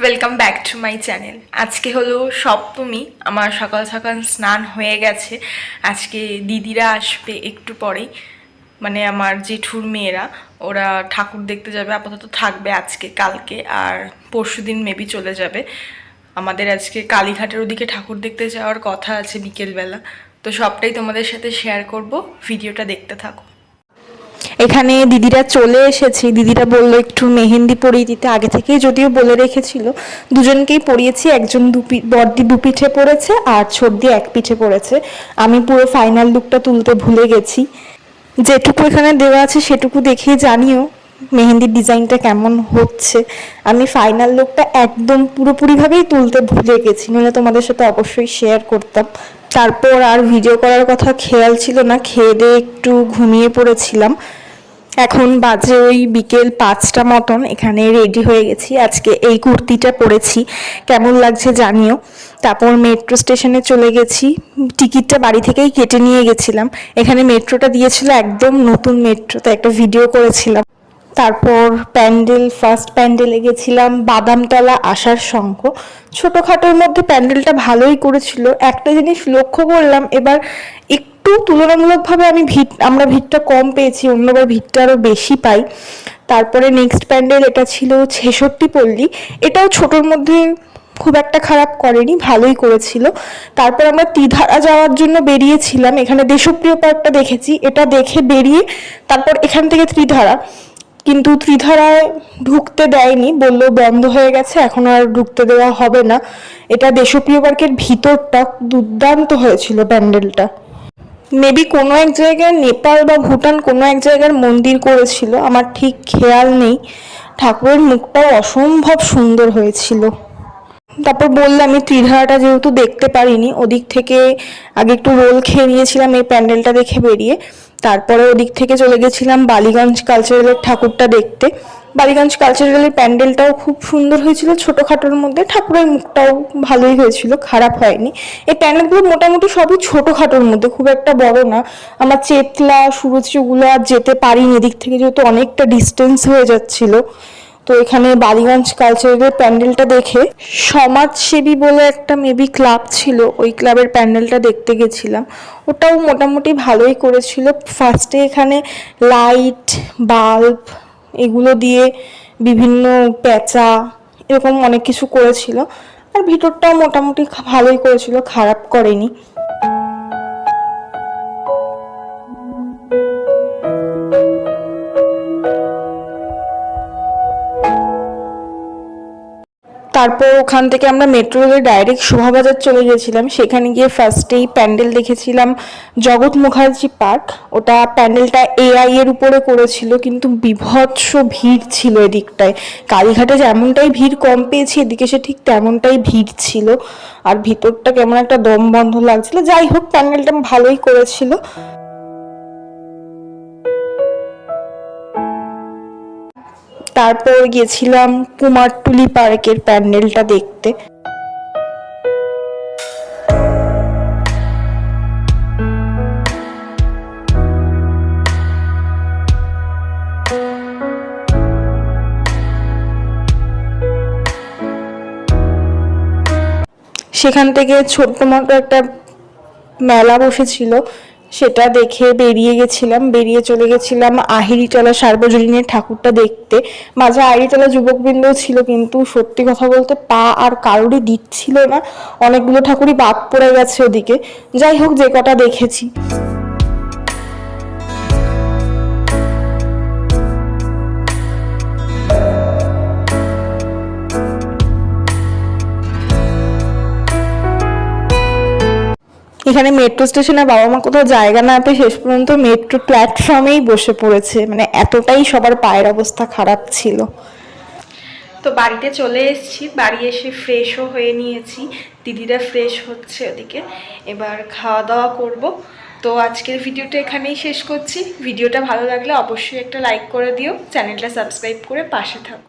Welcome back to my channel আজকে হলো সপ্তমী, আমার সকাল সকাল স্নান হয়ে গেছে। আজকে দিদিরা আসবে একটু পরেই মানে আমার জেঠুর মেয়েরা, ওরা ঠাকুর দেখতে যাবে, আপাতত থাকবে আজকে, কালকে, আর পরশু দিন মেবি চলে যাবে। আমাদের আজকে কালীঘাটের ওদিকে ঠাকুর দেখতে যাওয়ার কথা আছে বিকেলবেলা। তো সবটাই তোমাদের সাথে শেয়ার করব, ভিডিওটা দেখতে থাকো। এখানে দিদিরা চলে এসেছে। দিদিরা বলল, একটু মেহেন্দি পরিয়ে দিতে। আগে থেকেই যদিও বলে রেখেছিল, দুজনকেই পরিয়েছি। একজন দুপি বর্দি দু পিঠে পড়েছে আর ছোটদি এক পিঠে পড়েছে। আমি পুরো ফাইনাল লুকটা তুলতে ভুলে গেছি। যেটুকু এখানে দেওয়া আছে সেটুকু দেখেই জানিও মেহেন্দির ডিজাইনটা কেমন হচ্ছে। আমি ফাইনাল লুকটা একদম পুরোপুরিভাবেই তুলতে ভুলে গেছি, নইলে তোমাদের সাথে অবশ্যই শেয়ার করতাম। তারপর আর ভিডিও করার কথা খেয়াল ছিল না, খেয়ে দিয়ে একটু ঘুমিয়ে পড়েছিলাম। এখন বাজে ওই বিকেল পাঁচটা মতন, এখানে রেডি হয়ে গেছি। আজকে এই কুর্তিটা পরেছি। কেমন লাগছে জানিও। তারপর মেট্রো স্টেশনে চলে গেছি। টিকিটটা বাড়ি থেকেই কেটে নিয়ে গেছিলাম। এখানে মেট্রোটা দিয়েছিল একদম নতুন মেট্রো তো একটা ভিডিও করেছিলাম। তারপর প্যান্ডেল ফার্স্ট প্যান্ডেলে গেছিলাম বাদামতলা আসার শঙ্খ। ছোটোখাটোর মধ্যে প্যান্ডেলটা ভালোই করেছিল। একটা জিনিস লক্ষ্য করলাম, এবার একটু তুলনামূলকভাবে আমি ভিড় আমরা ভিড়টা কম পেয়েছি, অন্যবার ভিড়টা আরও বেশি পাই। তারপরে নেক্সট প্যান্ডেল এটা ছিল ছেষট্টি পল্লী। এটাও ছোটোর মধ্যে খুব একটা খারাপ করেনি, ভালোই করেছিল। তারপর আমরা ত্রিধারা যাওয়ার জন্য বেরিয়েছিলাম, এখানে দেশপ্রিয় পার্কটা দেখেছি, এটা দেখে বেরিয়ে তারপর এখান থেকে ত্রিধারা। কিন্তু ত্রিধারায় ঢুকতে দেয়নি, বলল বন্ধ হয়ে গেছে, এখন আর ঢুকতে দেওয়া হবে না। এটা দেশপ্রিয় পার্কের ভিতরটা দুর্দান্ত হয়েছিল প্যান্ডেলটা। মেবি কোনো এক জায়গায় নেপাল বা ভুটান কোনো এক জায়গার মন্দির করেছিল, আমার ঠিক খেয়াল নেই। ঠাকুরের মুখটাও অসম্ভব সুন্দর হয়েছিল। তারপর বললাম আমি ত্রিধারাটা যেহেতু দেখতে পারিনি, ওদিক থেকে আগে একটু রোল খেয়ে নিয়েছিলাম এই প্যান্ডেলটা দেখে বেরিয়ে। তারপরে ওদিক থেকে চলে গেছিলাম বালিগঞ্জ কালচারালের ঠাকুরটা দেখতে। বালিগঞ্জ কালচারালের প্যান্ডেলটাও খুব সুন্দর হয়েছিল। ছোটোখাটোর মধ্যে ঠাকুরের মুখটাও ভালোই হয়েছিল, খারাপ হয়নি। এই প্যান্ডেলগুলো মোটামুটি সবই ছোটোখাটোর মধ্যে, খুব একটা বড় না। আমার চেতলা সুরুচিগুলো আর যেতে পারিনি, এদিক থেকে যেহেতু অনেকটা ডিস্টেন্স হয়ে যাচ্ছিল। তো এখানে বালিগঞ্জ কালচারালের প্যান্ডেলটা দেখে সমাজসেবী বলে একটা মেবি ক্লাব ছিল, ওই ক্লাবের প্যান্ডেলটা দেখতে গেছিলাম। ওটাও মোটামুটি ভালোই করেছিল। ফার্স্টে এখানে লাইট বাল্ব এগুলো দিয়ে বিভিন্ন প্যাঁচা, এরকম অনেক কিছু করেছিল। আর ভিতরটাও মোটামুটি ভালোই করেছিল, খারাপ করেনি। তারপর ওখান থেকে আমরা মেট্রো রেলে ডাইরেক্ট শোভাবাজার চলে গেছিলাম। সেখানে গিয়ে ফার্স্টেই প্যান্ডেল দেখেছিলাম, জগৎ মুখার্জি পার্ক। ওটা প্যান্ডেলটা এআই এর উপরে করেছিল, কিন্তু বিভৎস ভিড় ছিল এদিকটায়। কালীঘাটে যেমনটাই ভিড় কম পেয়েছি, এদিকে সে ঠিক তেমনটাই ভিড় ছিল। আর ভিতরটা কেমন একটা দম বন্ধ লাগছিল। যাই হোক, প্যান্ডেলটা ভালোই করেছিল। তারপর গেছিলাম কুমারটুলি পার্কের প্যান্ডেলটা দেখতে। সেখান থেকে ছোট্ট মতো একটা মেলা বসেছিল। সেটা দেখে বেরিয়ে গেছিলাম, বেরিয়ে চলে গেছিলাম আহিরিতলা সার্বজনীনের ঠাকুরটা দেখতে। মাঝে আহিরিতলা যুবকবৃন্দও ছিল, কিন্তু সত্যি কথা বলতে পা আর কারোরই দিচ্ছিল না। অনেকগুলো ঠাকুরই বাদ পড়ে গেছে ওদিকে। যাই হোক, যে কটা দেখেছি। এখানে মেট্রো স্টেশনে বাবা মা কোথাও জায়গা না পেয়ে শেষ পর্যন্ত মেট্রো প্ল্যাটফর্মেই বসে পড়েছে। মানে এতটাই সবার পায়ের অবস্থা খারাপ ছিল। তো বাড়িতে চলে এসেছি, বাড়ি এসে ফ্রেশও হয়ে নিয়েছি। দিদিরা ফ্রেশ হচ্ছে ওদিকে। এবার খাওয়া দাওয়া করব। তো আজকের ভিডিওটা এখানেই শেষ করছি। ভিডিওটা ভালো লাগলে অবশ্যই একটা লাইক করে দিও। চ্যানেলটা সাবস্ক্রাইব করে পাশে থাকো।